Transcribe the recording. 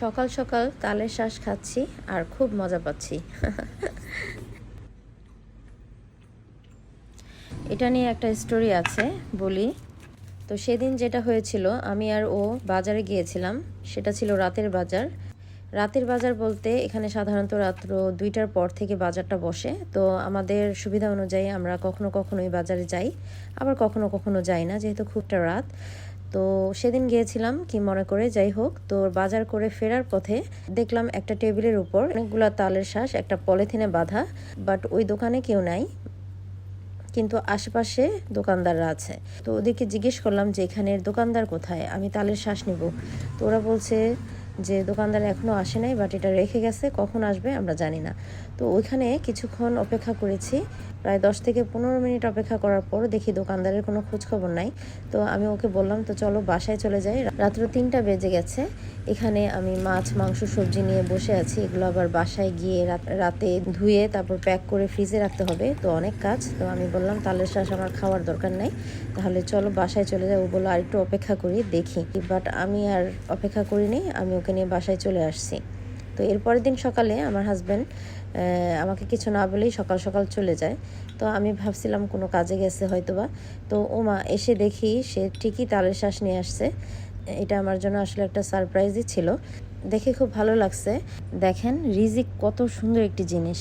সকাল সকাল তালের শ্বাস খাচ্ছি আর খুব মজা পাচ্ছি। এটা নিয়ে একটা স্টোরি আছে, বলি। তো সেদিন যেটা হয়েছিল, আমি আর ও বাজারে গিয়েছিলাম, সেটা ছিল রাতের বাজার। রাতের বাজার বলতে এখানে সাধারণত রাত্র দুইটার পর থেকে বাজারটা বসে। তো আমাদের সুবিধা অনুযায়ী আমরা কখনো কখনো এই বাজারে যাই, আবার কখনো কখনো যাই না, যেহেতু খুবটা রাত। তো সেদিন গিয়েছিলাম কি মনে করে, যাই হোক, তো বাজার করে ফেরার পথে দেখলাম একটা টেবিলের উপর অনেকগুলো তালের শ্বাস একটা পলিথিনে বাঁধা বাট ওই দোকানে কেউ নাই, কিন্তু আশেপাশে দোকানদাররা আছে। তো ওদেরকে জিজ্ঞেস করলাম যে, এখানের দোকানদার কোথায়? আমি তালের শ্বাস নিব। তো ওরা বলছে যে, দোকানদার এখনও আসে নাই বাট এটা রেখে গেছে, কখন আসবে আমরা জানি না। তো ওইখানে কিছুক্ষণ অপেক্ষা করেছি। প্রায় দশ থেকে পনেরো মিনিট অপেক্ষা করার পর দেখি দোকানদারের কোনো খোঁজ খবর নাই। তো আমি ওকে বললাম, তো চলো বাসায় চলে যাই। রাত্র তিনটা বেজে গেছে। এখানে আমি মাছ, মাংস, সবজি নিয়ে বসে আছি। এগুলো আবার বাসায় গিয়ে রাতে ধুয়ে তারপর প্যাক করে ফ্রিজে রাখতে হবে। তো অনেক কাজ। তো আমি বললাম তালের শ্বাস আমার খাওয়ার দরকার নেই। তাহলে চলো বাসায় চলে যাই। ও বলল আর একটু অপেক্ষা করি, দেখি। বাট আমি আর অপেক্ষা করিনি। আমি ওকে নিয়ে বাসায় চলে আসছি। তো এরপরের দিন সকালে আমার হাজব্যান্ড আমাকে কিছু না বলেই সকাল সকাল চলে যায়। তো আমি ভাবছিলাম কোনো কাজে গেছে হয়তোবা। তো ওমা এসে দেখি সে ঠিকই তালের শ্বাস নিয়ে আসছে। এটা আমার জন্য আসলে একটা সারপ্রাইজই ছিল। দেখে খুব ভালো লাগছে। দেখেন, রিজিক কত সুন্দর একটি জিনিস।